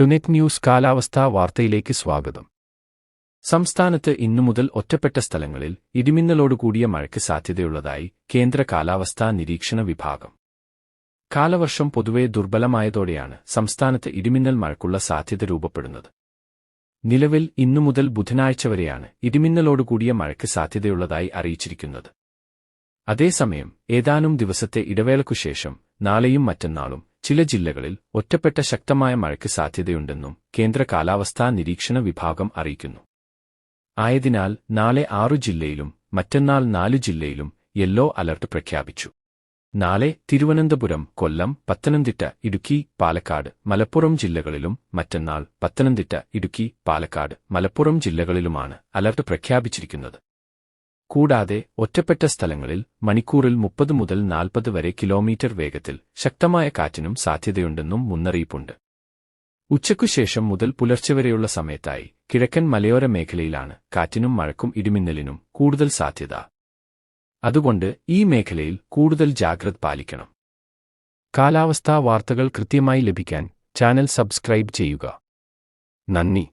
ടുനെറ്റ് news കാലാവസ്ഥാ വാർത്തയിലേക്ക് സ്വാഗതം. സംസ്ഥാനത്ത് ഇന്നു മുതൽ ഒറ്റപ്പെട്ട സ്ഥലങ്ങളിൽ ഇടിമിന്നലോടുകൂടിയ മഴയ്ക്ക് സാധ്യതയുള്ളതായി കേന്ദ്ര കാലാവസ്ഥാ നിരീക്ഷണ വിഭാഗം. കാലവർഷം പൊതുവെ ദുർബലമായതോടെയാണ് സംസ്ഥാനത്ത് ഇടിമിന്നൽ മഴയ്ക്കുള്ള സാധ്യത രൂപപ്പെടുന്നത്. നിലവിൽ ഇന്നു മുതൽ ബുധനാഴ്ച വരെയാണ് ഇടിമിന്നലോടുകൂടിയ മഴയ്ക്ക് സാധ്യതയുള്ളതായി അറിയിച്ചിരിക്കുന്നത്. അതേസമയം ഏതാനും ദിവസത്തെ ഇടവേളയ്ക്കുശേഷം നാളെയും മറ്റന്നാളും ചില ജില്ലകളിൽ ഒറ്റപ്പെട്ട ശക്തമായ മഴയ്ക്ക് സാധ്യതയുണ്ടെന്നും കേന്ദ്ര കാലാവസ്ഥാ നിരീക്ഷണ വിഭാഗം അറിയിക്കുന്നു. ആയതിനാൽ നാളെ ആറു ജില്ലയിലും മറ്റന്നാൾ നാലു ജില്ലയിലും യെല്ലോ അലർട്ട് പ്രഖ്യാപിച്ചു. നാളെ തിരുവനന്തപുരം കൊല്ലം പത്തനംതിട്ട ഇടുക്കി പാലക്കാട് മലപ്പുറം ജില്ലകളിലും മറ്റന്നാൾ പത്തനംതിട്ട ഇടുക്കി പാലക്കാട് മലപ്പുറം ജില്ലകളിലുമാണ് അലർട്ട് പ്രഖ്യാപിച്ചിരിക്കുന്നത്. കൂടാതെ ഒറ്റപ്പെട്ട സ്ഥലങ്ങളിൽ മണിക്കൂറിൽ മുപ്പത് മുതൽ നാൽപ്പത് വരെ കിലോമീറ്റർ വേഗത്തിൽ ശക്തമായ കാറ്റിനും സാധ്യതയുണ്ടെന്നും മുന്നറിയിപ്പുണ്ട്. ഉച്ചയ്ക്കുശേഷം മുതൽ പുലർച്ചെ വരെയുള്ള സമയത്തായി കിഴക്കൻ മലയോര മേഖലയിലാണ് കാറ്റിനും മഴക്കും ഇടിമിന്നലിനും കൂടുതൽ സാധ്യത. അതുകൊണ്ട് ഈ മേഖലയിൽ കൂടുതൽ ജാഗ്രത പാലിക്കണം. കാലാവസ്ഥാ വാർത്തകൾ കൃത്യമായി ലഭിക്കാൻ ചാനൽ സബ്സ്ക്രൈബ് ചെയ്യുക. നന്ദി.